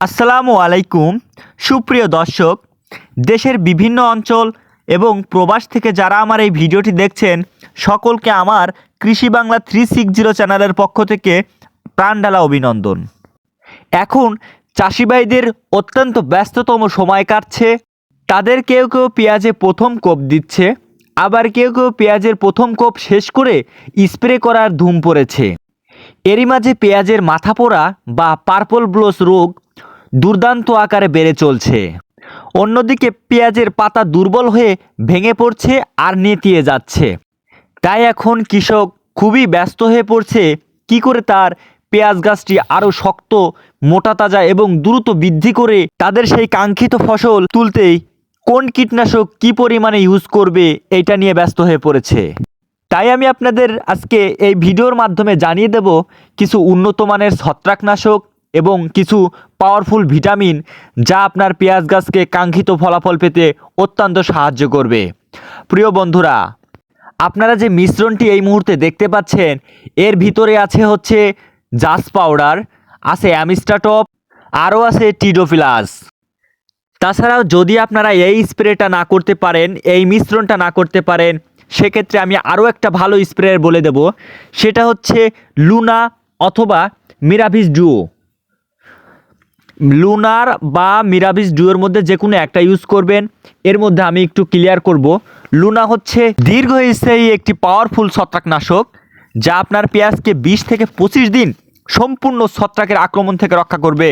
আসসালামু আলাইকুম। সুপ্রিয় দর্শক, দেশের বিভিন্ন অঞ্চল এবং প্রবাস থেকে যারা আমার এই ভিডিওটি দেখছেন, সকলকে আমার কৃষি বাংলা থ্রি সিক্স জিরো চ্যানেলের পক্ষ থেকে প্রাণডালা অভিনন্দন। এখন চাষি ভাইদের অত্যন্ত ব্যস্ততম সময় কাটছে। তাদের কেউ কেউ পেঁয়াজে প্রথম কোপ দিচ্ছে, আবার কেউ কেউ পেঁয়াজের প্রথম কোপ শেষ করে স্প্রে করার ধুম পড়েছে। এরই মাঝে পেঁয়াজের মাথা পোড়া বা পার্পল ব্লোস রোগ দুর্দান্ত আকারে বেড়ে চলছে। অন্যদিকে পেঁয়াজের পাতা দুর্বল হয়ে ভেঙে পড়ছে আর নেতিয়ে যাচ্ছে। তাই এখন কৃষক খুবই ব্যস্ত হয়ে পড়ছে কি করে তার পেঁয়াজ গাছটি আরও শক্ত, মোটা তাজা এবং দ্রুত বৃদ্ধি করে তাদের সেই কাঙ্ক্ষিত ফসল তুলতেই কোন কীটনাশক কি পরিমাণে ইউজ করবে এটা নিয়ে ব্যস্ত হয়ে পড়েছে। তাই আমি আপনাদের আজকে এই ভিডিওর মাধ্যমে জানিয়ে দেব কিছু উন্নত মানের ছত্রাকনাশক এবং কিছু পাওয়ারফুল ভিটামিন যা আপনার পেঁয়াজ গাছকে কাঙ্ক্ষিত ফলাফল পেতে অত্যন্ত সাহায্য করবে। প্রিয় বন্ধুরা, আপনারা যে মিশ্রণটি এই মুহূর্তে দেখতে পাচ্ছেন, এর ভিতরে আছে হচ্ছে জাস পাউডার, আছে অ্যামিস্টাটপ, আরও আছে টিডোফিলাস। তাছাড়াও যদি আপনারা এই স্প্রেটা না করতে পারেন, এই মিশ্রণটা না করতে পারেন, সেক্ষেত্রে আমি আরও একটা ভালো স্প্রে বলে দেব। সেটা হচ্ছে লুনা অথবা মিরাভিস ডুও। লুনার বা মিরাভিস ডুয়োর মধ্যে যে কোনো একটা ইউজ করবেন। এর মধ্যে আমি একটু ক্লিয়ার করব। লুনা হচ্ছে দীর্ঘস্থায়ী একটি পাওয়ারফুল ছত্রাকনাশক, যা আপনার পেঁয়াজকে বিশ থেকে পঁচিশ দিন সম্পূর্ণ ছত্রাকের আক্রমণ থেকে রক্ষা করবে।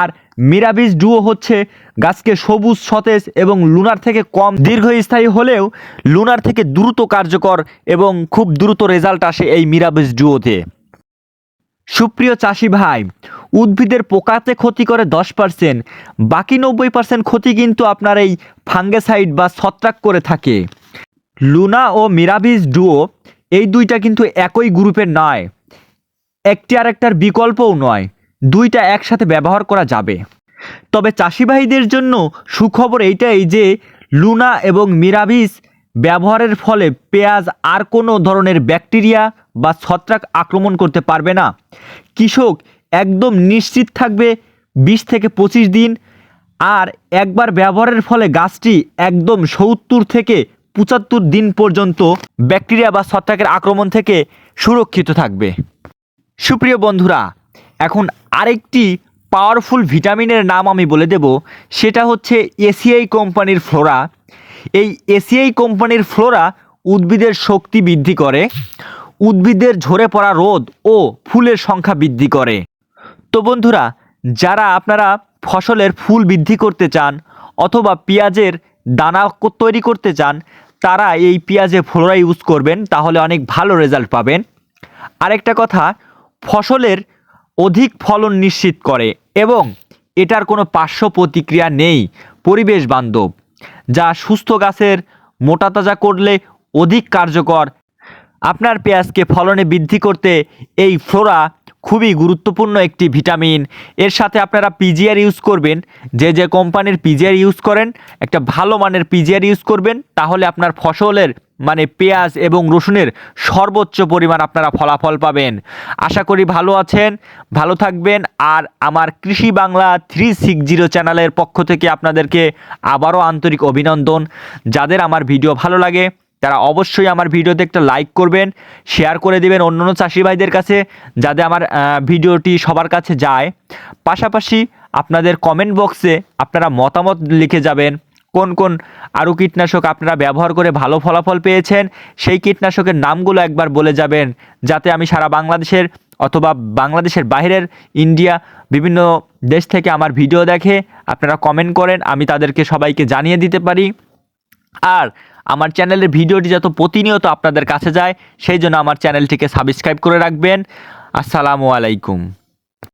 আর মিরাবিস ডুও হচ্ছে গাছকে সবুজ, সতেজ এবং লুনার থেকে কম দীর্ঘস্থায়ী হলেও লুনার থেকে দ্রুত কার্যকর এবং খুব দ্রুত রেজাল্ট আসে এই মিরাবিস ডুওতে সুপ্রিয় চাষি ভাই উদ্ভিদের পোকাতে ক্ষতি করে দশ পার্সেন্ট বাকি নব্বই পার্সেন্ট ক্ষতি কিন্তু আপনার এই ফাঙ্গেসাইড বা ছত্রাক করে থাকে। লুনা ও মিরাবিস ডুও এই দুইটা কিন্তু একই গ্রুপের নয়, একটি আর একটার বিকল্পও নয়, দুইটা একসাথে ব্যবহার করা যাবে। তবে চাষিবাহীদের জন্য সুখবর এইটাই যে লুনা এবং মিরাবিস ব্যবহারের ফলে পেঁয়াজ আর কোনো ধরনের ব্যাকটেরিয়া বা ছত্রাক আক্রমণ করতে পারবে না। কৃষক একদম নিশ্চিত থাকবে বিশ থেকে পঁচিশ দিন। আর একবার ব্যবহারের ফলে গাছটি একদম সত্তর থেকে পঁচাত্তর দিন পর্যন্ত ব্যাকটেরিয়া বা ছত্রাকের আক্রমণ থেকে সুরক্ষিত থাকবে। সুপ্রিয় বন্ধুরা, এখন আরেকটি পাওয়ারফুল ভিটামিনের নাম আমি বলে দেব, সেটা হচ্ছে এসিআই কোম্পানির ফ্লোরা। এই এসিআই কোম্পানির ফ্লোরা উদ্ভিদের শক্তি বৃদ্ধি করে, উদ্ভিদের ঝরে পড়া রোদ ও ফুলের সংখ্যা বৃদ্ধি করে। তো বন্ধুরা, যারা আপনারা ফসলের ফুল বৃদ্ধি করতে চান অথবা পেঁয়াজের দানা তৈরি করতে চান, তারা এই পেঁয়াজে ফ্লোরা ইউজ করবেন, তাহলে অনেক ভালো রেজাল্ট পাবেন। আরেকটা কথা, ফসলের অধিক ফলন নিশ্চিত করে এবং এটার কোনো পার্শ্ব প্রতিক্রিয়া নেই পরিবেশ বান্ধব, যা সুস্থ গাছের মোটা তাজা করলে অধিক কার্যকর। আপনার পেঁয়াজকে ফলনে বৃদ্ধি করতে এই ফ্লোরা খুবই গুরুত্বপূর্ণ একটি ভিটামিন। এর সাথে আপনারা পিজিআর ইউজ করবেন। যে যে কোম্পানির পিজিআর ইউজ করেন, একটা ভালো মানের পিজিআর ইউজ করবেন, তাহলে আপনার ফসলের মানে পেঁয়াজ এবং রসুনের সর্বোচ্চ পরিমাণ আপনারা ফলাফল পাবেন। আশা করি ভালো আছেন, ভালো থাকবেন, আর আমার কৃষি বাংলা থ্রি সিক্স জিরো চ্যানেলের পক্ষ থেকে আপনাদেরকে আবারও আন্তরিক অভিনন্দন। যাদের আমার ভিডিও ভালো লাগে তারা অবশ্যই আমার ভিডিওতে একটা লাইক করবেন শেয়ার করে দেবেন অন্য অন্য চাষি ভাইদের কাছে যাতে আমার ভিডিওটি সবার কাছে যায়। পাশাপাশি আপনাদের কমেন্ট বক্সে আপনারা মতামত লিখে যাবেন, কোন কোন আরও কীটনাশক আপনারা ব্যবহার করে ভালো ফলাফল পেয়েছেন, সেই কীটনাশকের নামগুলো একবার বলে যাবেন, যাতে আমি সারা বাংলাদেশের অথবা বাংলাদেশের বাইরের ইন্ডিয়া বিভিন্ন দেশ থেকে আমার ভিডিও দেখে আপনারা কমেন্ট করেন, আমি তাদেরকে সবাইকে জানিয়ে দিতে পারি। আর আমার চ্যানেলের ভিডিওটি যত প্রতিনিয়ত আপনাদের কাছে যায়, সেই জন্য আমার চ্যানেলটিকে সাবস্ক্রাইব করে রাখবেন। আসসালামু আলাইকুম।